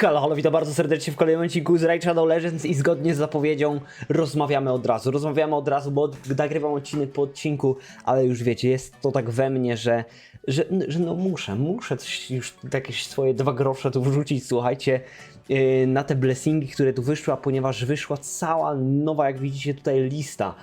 Halo, halo, witam bardzo serdecznie w kolejnym odcinku z Raid Shadow Legends i zgodnie z zapowiedzią rozmawiamy od razu. Rozmawiamy od razu, bo nagrywam odcinek po odcinku, ale już wiecie, jest to tak we mnie, że, że, że no muszę, muszę coś już jakieś swoje dwa grosze tu wrzucić, słuchajcie, yy, na te blessingi, które tu wyszły, a ponieważ wyszła cała nowa, jak widzicie tutaj, lista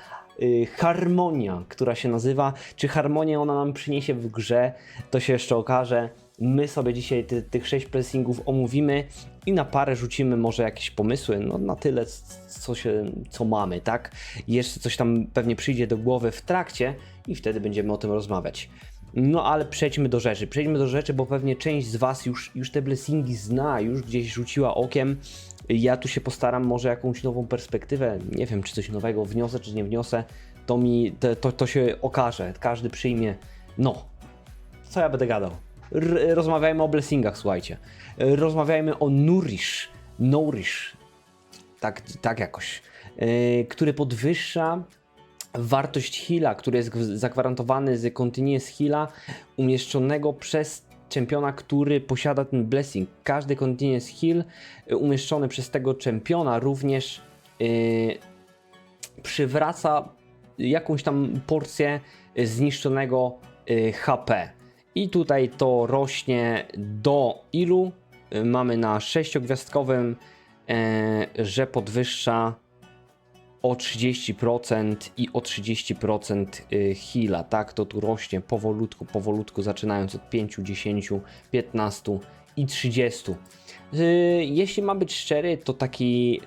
y, Harmonia, która się nazywa. Czy harmonię ona nam przyniesie w grze, to się jeszcze okaże. My sobie dzisiaj ty, tych sześć pressingów omówimy i na parę rzucimy może jakieś pomysły, no na tyle, co, się, co mamy, tak? Jeszcze coś tam pewnie przyjdzie do głowy w trakcie i wtedy będziemy o tym rozmawiać. No ale przejdźmy do rzeczy. Przejdźmy do rzeczy, bo pewnie część z Was już, już te blessingi zna, już gdzieś rzuciła okiem. Ja tu się postaram może jakąś nową perspektywę, nie wiem czy coś nowego wniosę, czy nie wniosę, to mi, to, to, to się okaże, każdy przyjmie, no, co ja będę gadał? Rozmawiajmy o blessingach, słuchajcie. R- Rozmawiajmy o Nourish, Nourish, tak, tak jakoś, yy, który podwyższa wartość heala, który jest gw- zagwarantowany z Continuous Heala umieszczonego przez czempiona, który posiada ten blessing. Każdy Continuous Heal y, umieszczony przez tego czempiona również yy, przywraca jakąś tam porcję zniszczonego HP. I tutaj to rośnie do ilu? Y, Mamy na sześciogwiazdkowym, e, że podwyższa o 30% i o 30% y, heala, tak? To tu rośnie powolutku, powolutku, zaczynając od 5, 10, 15 i 30. Y, Jeśli mam być szczery, to taki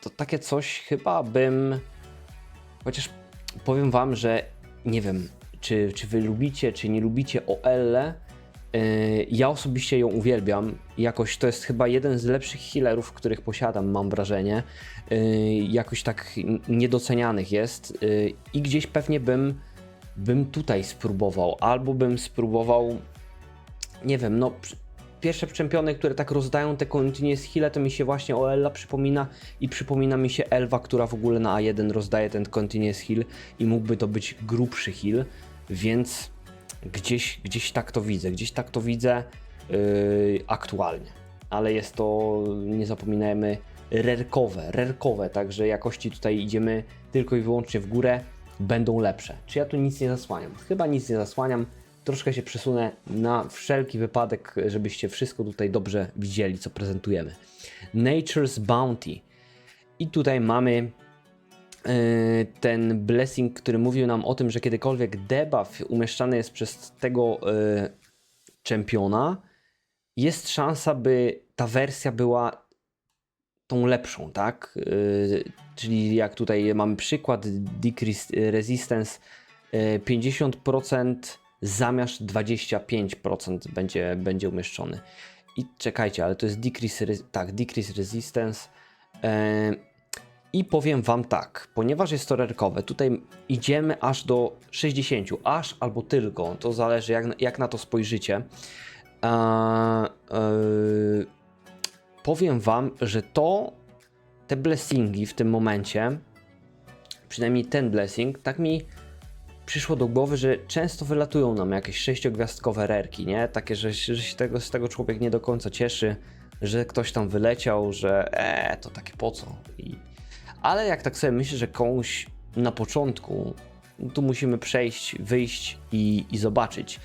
to takie coś chyba bym. Chociaż powiem wam, że nie wiem, czy, czy wy lubicie, czy nie lubicie OL. Yy, ja osobiście ją uwielbiam. Jakoś to jest chyba jeden z lepszych healerów, których posiadam, mam wrażenie. Yy, jakoś tak niedocenianych jest. I gdzieś pewnie bym, bym tutaj spróbował, albo bym spróbował nie wiem, no pierwsze czempiony, które tak rozdają te continuous heale, to mi się właśnie o przypomina i przypomina mi się Elwa, która w ogóle na A1 rozdaje ten continuous heal i mógłby to być grubszy heal, więc gdzieś, gdzieś tak to widzę, gdzieś tak to widzę yy, aktualnie, ale jest to, nie zapominajmy, rerkowe, rerkowe, także jakości tutaj idziemy tylko i wyłącznie w górę, będą lepsze. Czy ja tu nic nie zasłaniam? Chyba nic nie zasłaniam. Troszkę się przesunę na wszelki wypadek, żebyście wszystko tutaj dobrze widzieli, co prezentujemy. Nature's Bounty. I tutaj mamy ten blessing, który mówił nam o tym, że kiedykolwiek debuff umieszczany jest przez tego e, czempiona, jest szansa, by ta wersja była tą lepszą, tak? Yy, czyli jak tutaj mamy przykład Decrease Resistance yy, 50% zamiast 25% będzie, będzie umieszczony. I czekajcie, ale to jest Decrease, tak, decrease Resistance. I powiem Wam tak, ponieważ jest to rerkowe, tutaj idziemy aż do 60, aż albo tylko, to zależy jak, jak na to spojrzycie. Eee, eee, powiem Wam, że to, te blessingi w tym momencie, przynajmniej ten blessing, tak mi przyszło do głowy, że często wylatują nam jakieś sześciogwiazdkowe rerki, nie? Takie, że, że się tego, z tego człowiek nie do końca cieszy, że ktoś tam wyleciał, że e, to takie po co? I... Ale jak tak sobie myślę, że komuś na początku, tu musimy przejść, wyjść i, i zobaczyć.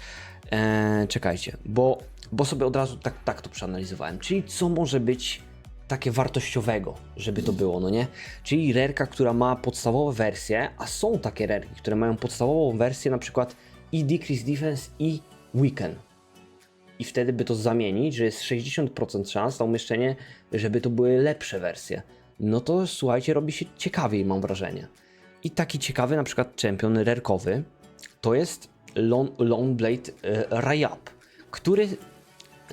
Eee, czekajcie, bo, bo sobie od razu tak, tak to przeanalizowałem. Czyli co może być takie wartościowego, żeby to było, no nie? Czyli rerka, która ma podstawowe wersje, a są takie rerki, które mają podstawową wersję, na przykład i Decrease Defense i Weaken. I wtedy by to zamienić, że jest 60% szans na umieszczenie, żeby to były lepsze wersje. No to słuchajcie, robi się ciekawiej, mam wrażenie. I taki ciekawy na przykład czempion rerkowy to jest Lone, Blade e, Rayap, który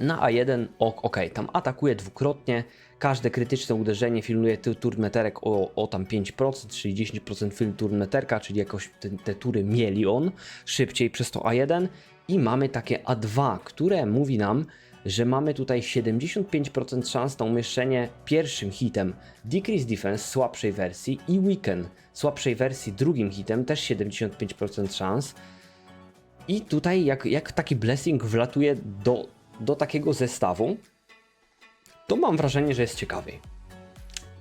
na A1 ok, ok, tam atakuje dwukrotnie, każde krytyczne uderzenie filmuje ty- turmeterek o, o tam 5%, czyli 10% film turmeterka, czyli jakoś te, te tury mieli on szybciej przez to A1 i mamy takie A2, które mówi nam, że mamy tutaj 75% szans na umieszczenie pierwszym hitem Decrease Defense słabszej wersji i Weaken słabszej wersji drugim hitem, też 75% szans. I tutaj jak, jak taki blessing wlatuje do, do takiego zestawu, to mam wrażenie, że jest ciekawiej.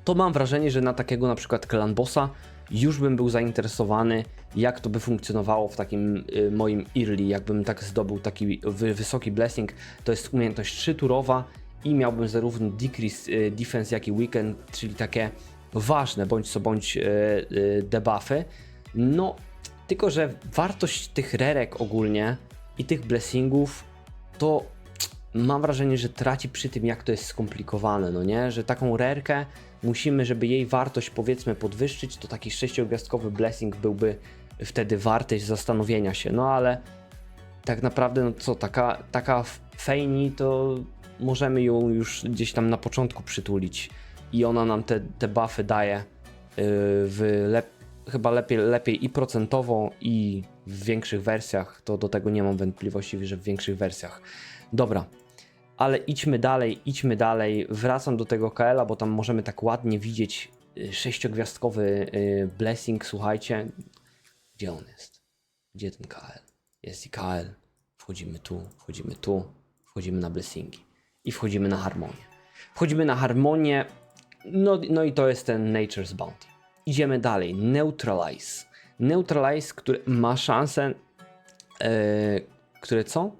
To mam wrażenie, że na takiego na przykład Clan Bossa już bym był zainteresowany, jak to by funkcjonowało w takim y, moim early, jakbym tak zdobył taki wy, wysoki blessing. To jest umiejętność trzyturowa i miałbym zarówno decrease y, defense, jak i weekend, czyli takie ważne bądź co bądź y, y, debuffy. No, tylko że wartość tych rerek ogólnie i tych blessingów to mam wrażenie, że traci przy tym, jak to jest skomplikowane, no nie? Że taką rerkę musimy, żeby jej wartość powiedzmy podwyższyć, to taki sześciogwiazdkowy blessing byłby wtedy wartość zastanowienia się, no ale tak naprawdę, no co, taka, taka fejni to możemy ją już gdzieś tam na początku przytulić. I ona nam te, te buffy daje yy, w lep, chyba lepiej, lepiej i procentowo i w większych wersjach, to do tego nie mam wątpliwości, że w większych wersjach. Dobra, ale idźmy dalej, idźmy dalej. Wracam do tego KL-a, bo tam możemy tak ładnie widzieć y, sześciogwiazdkowy y, blessing. Słuchajcie, gdzie on jest? Gdzie ten KL? Jest i KL. Wchodzimy tu, wchodzimy tu, wchodzimy na blessingi i wchodzimy na harmonię. Wchodzimy na harmonię, no, no i to jest ten Nature's Bounty. Idziemy dalej. Neutralize. Neutralize, który ma szansę. Yy, które co?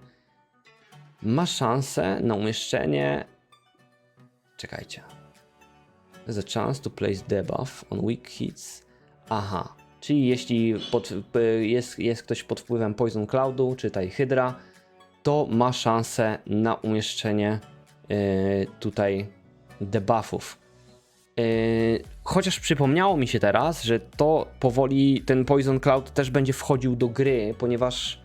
Ma szansę na umieszczenie. Czekajcie. There's a chance to place debuff on weak hits. Aha. Czyli jeśli pod, jest, jest ktoś pod wpływem Poison Cloudu, czy tej Hydra, to ma szansę na umieszczenie yy, tutaj debuffów. Yy, chociaż przypomniało mi się teraz, że to powoli ten Poison Cloud też będzie wchodził do gry, ponieważ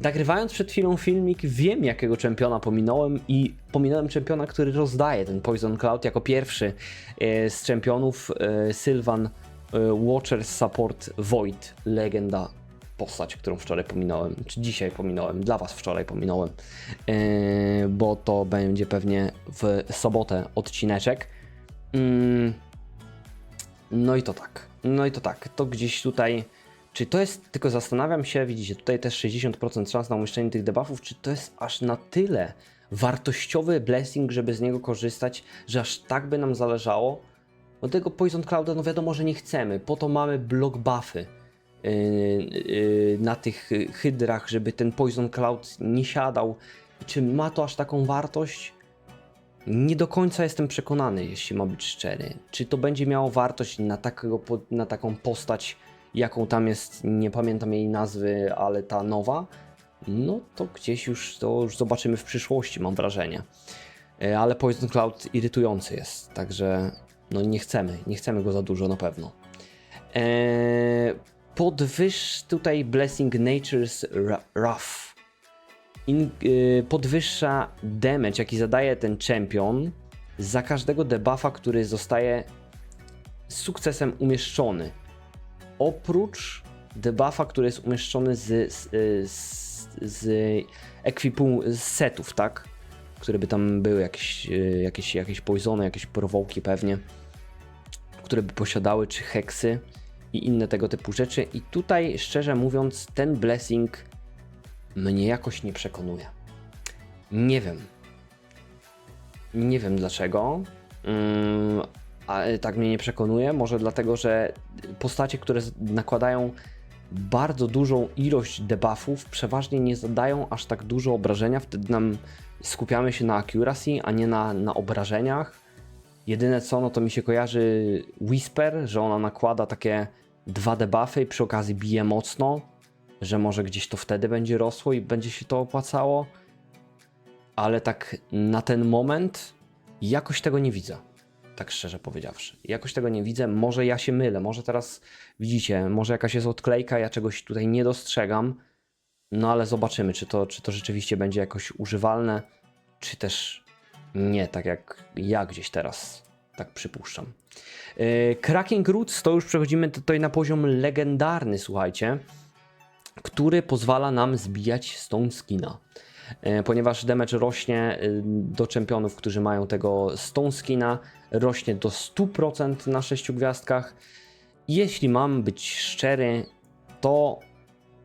Nagrywając przed chwilą filmik, wiem jakiego czempiona pominąłem i pominąłem czempiona, który rozdaje ten Poison Cloud jako pierwszy e, z czempionów e, Sylvan e, Watchers Support Void, legenda postać, którą wczoraj pominąłem, czy dzisiaj pominąłem, dla Was wczoraj pominąłem, bo to będzie pewnie w sobotę odcineczek. Mm, no i to tak, no i to tak, to gdzieś tutaj czy to jest, tylko zastanawiam się, widzicie, tutaj też 60% szans na umieszczenie tych debuffów, czy to jest aż na tyle wartościowy blessing, żeby z niego korzystać, że aż tak by nam zależało? Bo tego Poison Clouda, no wiadomo, że nie chcemy, po to mamy block buffy yy, yy, na tych hydrach, żeby ten Poison Cloud nie siadał. Czy ma to aż taką wartość? Nie do końca jestem przekonany, jeśli ma być szczery. Czy to będzie miało wartość na, takiego, na taką postać, jaką tam jest, nie pamiętam jej nazwy, ale ta nowa, no to gdzieś już to już zobaczymy w przyszłości, mam wrażenie. E, ale Poison Cloud irytujący jest, także no nie chcemy, nie chcemy go za dużo na pewno. Eee, podwyż tutaj Blessing Nature's Rough. In, yy, podwyższa damage, jaki zadaje ten champion za każdego debuffa, który zostaje z sukcesem umieszczony oprócz debuffa, który jest umieszczony z, z, z, z ekwipu z setów, tak? Które by tam były, jakieś, e, jakieś, jakieś poisony, jakieś prowołki pewnie, które by posiadały, czy heksy i inne tego typu rzeczy. I tutaj, szczerze mówiąc, ten blessing mnie jakoś nie przekonuje. Nie wiem. Nie wiem dlaczego. Mm, ale tak mnie nie przekonuje. Może dlatego, że postacie, które nakładają bardzo dużą ilość debuffów, przeważnie nie zadają aż tak dużo obrażenia. Wtedy nam skupiamy się na accuracy, a nie na, na obrażeniach. Jedyne co, no to mi się kojarzy Whisper, że ona nakłada takie dwa debuffy i przy okazji bije mocno, że może gdzieś to wtedy będzie rosło i będzie się to opłacało. Ale tak na ten moment jakoś tego nie widzę tak szczerze powiedziawszy. Jakoś tego nie widzę, może ja się mylę, może teraz widzicie, może jakaś jest odklejka, ja czegoś tutaj nie dostrzegam, no ale zobaczymy, czy to, czy to rzeczywiście będzie jakoś używalne, czy też nie, tak jak ja gdzieś teraz tak przypuszczam. Yy, Cracking Roots to już przechodzimy tutaj na poziom legendarny, słuchajcie, który pozwala nam zbijać Stone Skina. E, ponieważ damage rośnie y, do czempionów, którzy mają tego Stone Skina, rośnie do 100% na 6 gwiazdkach. Jeśli mam być szczery, to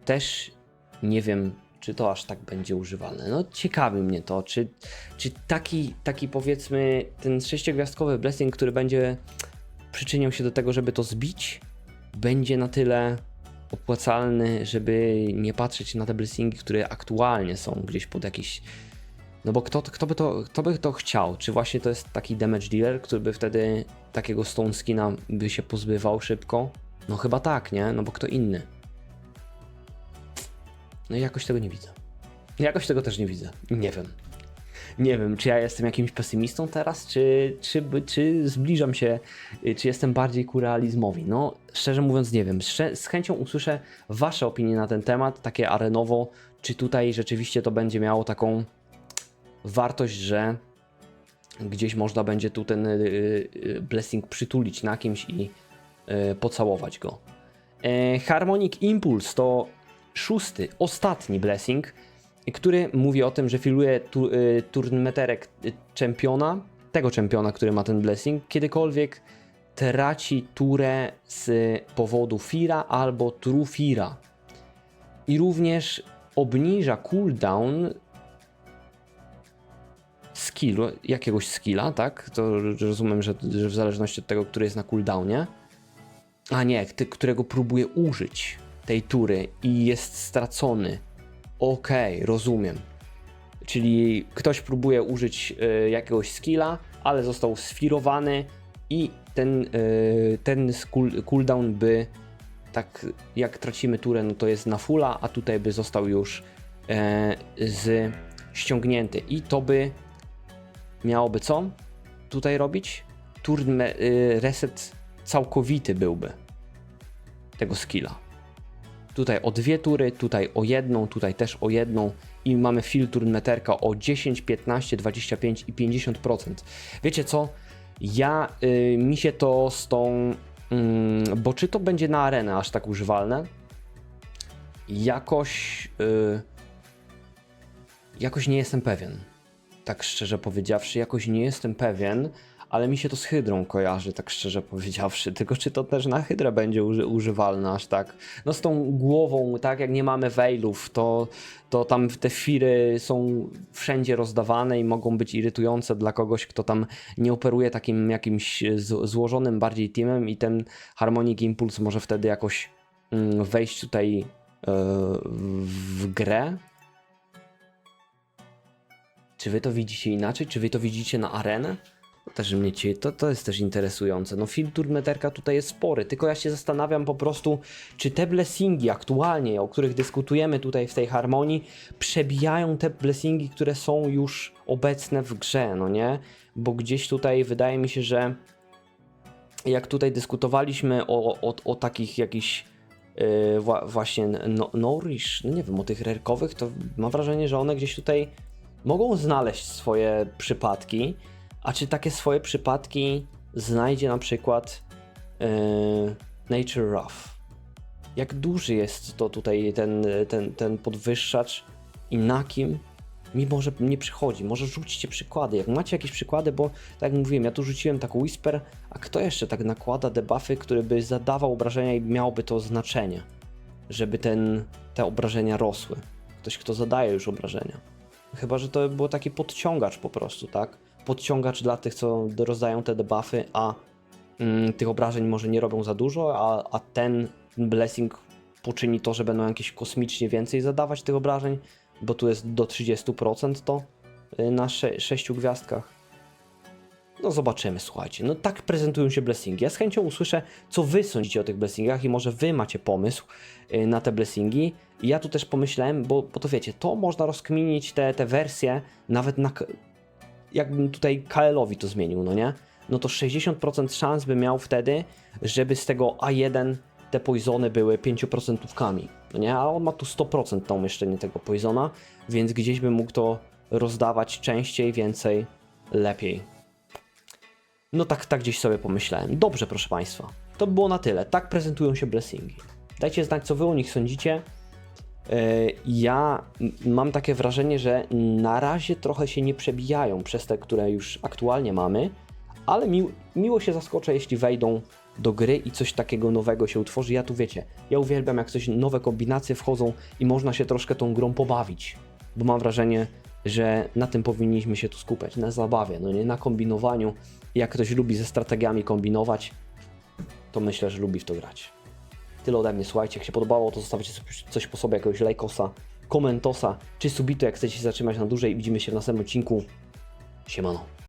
też nie wiem, czy to aż tak będzie używalne. No ciekawi mnie to, czy, czy taki, taki powiedzmy ten sześciogwiazdkowy blessing, który będzie przyczyniał się do tego, żeby to zbić, będzie na tyle opłacalny, żeby nie patrzeć na te blessingi, które aktualnie są gdzieś pod jakiś no bo kto, kto, by to, kto by to chciał? Czy właśnie to jest taki damage dealer, który by wtedy takiego stone skina by się pozbywał szybko? No chyba tak, nie? No bo kto inny? No i jakoś tego nie widzę. Jakoś tego też nie widzę. Nie wiem. Nie wiem, czy ja jestem jakimś pesymistą teraz, czy, czy, czy zbliżam się, y, czy jestem bardziej ku realizmowi. No, szczerze mówiąc, nie wiem. Z chęcią usłyszę Wasze opinie na ten temat, takie arenowo, czy tutaj rzeczywiście to będzie miało taką wartość, że gdzieś można będzie tu ten y, y, blessing przytulić na kimś i y, pocałować go. E, Harmonic Impulse to szósty, ostatni blessing, który mówi o tym, że filuje tu, turnmeterek czempiona, tego czempiona, który ma ten blessing, kiedykolwiek traci turę z powodu Fira albo Trufira. I również obniża cooldown skillu, jakiegoś skilla, tak? To rozumiem, że, że w zależności od tego, który jest na cooldownie. A nie, ty, którego próbuje użyć tej tury i jest stracony. Okej, rozumiem. Czyli ktoś próbuje użyć y, jakiegoś skilla, ale został sfirowany i ten, y, ten cool, cooldown by tak jak tracimy turę, no to jest na fulla, a tutaj by został już e, z ściągnięty i to by miałoby co tutaj robić? Turn y, reset całkowity byłby tego skilla. Tutaj o dwie tury, tutaj o jedną, tutaj też o jedną i mamy filtr meterka o 10, 15, 25 i 50%. Wiecie co? Ja, y, mi się to z tą, mm, bo czy to będzie na arenę aż tak używalne? Jakoś, y, jakoś nie jestem pewien tak szczerze powiedziawszy, jakoś nie jestem pewien, ale mi się to z Hydrą kojarzy, tak szczerze powiedziawszy. Tylko czy to też na Hydrę będzie uży używalne aż tak? No z tą głową, tak jak nie mamy Veilów, to, to tam te firy są wszędzie rozdawane i mogą być irytujące dla kogoś, kto tam nie operuje takim jakimś z złożonym bardziej teamem i ten Harmonic Impulse może wtedy jakoś mm, wejść tutaj yy, w grę, czy wy to widzicie inaczej? Czy wy to widzicie na arenę? To też mnie ci, to, to jest też interesujące. No filtr meterka tutaj jest spory, tylko ja się zastanawiam po prostu, czy te blessingi aktualnie, o których dyskutujemy tutaj w tej harmonii, przebijają te blessingi, które są już obecne w grze, no nie? Bo gdzieś tutaj wydaje mi się, że jak tutaj dyskutowaliśmy o, o, o takich jakichś yy, wła- właśnie no, Nourish, no nie wiem, o tych rerkowych, to mam wrażenie, że one gdzieś tutaj mogą znaleźć swoje przypadki, a czy takie swoje przypadki znajdzie na przykład yy, Nature Rough? Jak duży jest to tutaj ten, ten, ten podwyższacz i na kim? Mi może nie przychodzi, może rzućcie przykłady, jak macie jakieś przykłady, bo tak jak mówiłem, ja tu rzuciłem taką Whisper, a kto jeszcze tak nakłada debuffy, który by zadawał obrażenia i miałoby to znaczenie, żeby ten, te obrażenia rosły? Ktoś, kto zadaje już obrażenia. Chyba, że to był taki podciągacz po prostu, tak? Podciągacz dla tych, co rozdają te debuffy, a mm, tych obrażeń może nie robią za dużo, a, a ten blessing poczyni to, że będą jakieś kosmicznie więcej zadawać tych obrażeń, bo tu jest do 30% to y, na sze 6 gwiazdkach. No zobaczymy, słuchajcie. No tak prezentują się blessingi. Ja z chęcią usłyszę, co wy sądzicie o tych blessingach i może wy macie pomysł y, na te blessingi. Ja tu też pomyślałem, bo, bo to wiecie, to można rozkminić te, te wersje nawet na... Jakbym tutaj KL-owi to zmienił, no nie? No to 60% szans by miał wtedy, żeby z tego A1 te poisony były 5%, no nie? A on ma tu 100% na umieszczenie tego poisona, więc gdzieś by mógł to rozdawać częściej, więcej, lepiej. No tak, tak gdzieś sobie pomyślałem. Dobrze, proszę Państwa. To by było na tyle. Tak prezentują się blessingi. Dajcie znać, co Wy o nich sądzicie. Yy, Ja mam takie wrażenie, że na razie trochę się nie przebijają przez te, które już aktualnie mamy, ale mi, miło się zaskoczę, jeśli wejdą do gry i coś takiego nowego się utworzy. Ja tu wiecie, ja uwielbiam jak coś nowe kombinacje wchodzą i można się troszkę tą grą pobawić, bo mam wrażenie, że na tym powinniśmy się tu skupiać, na zabawie, no nie na kombinowaniu. Jak ktoś lubi ze strategiami kombinować, to myślę, że lubi w to grać. Tyle ode mnie, słuchajcie, jak się podobało, to zostawcie coś po sobie, jakiegoś lajkosa, komentosa, czy subito, jak chcecie się zatrzymać na dłużej. Widzimy się w następnym odcinku. Siemano.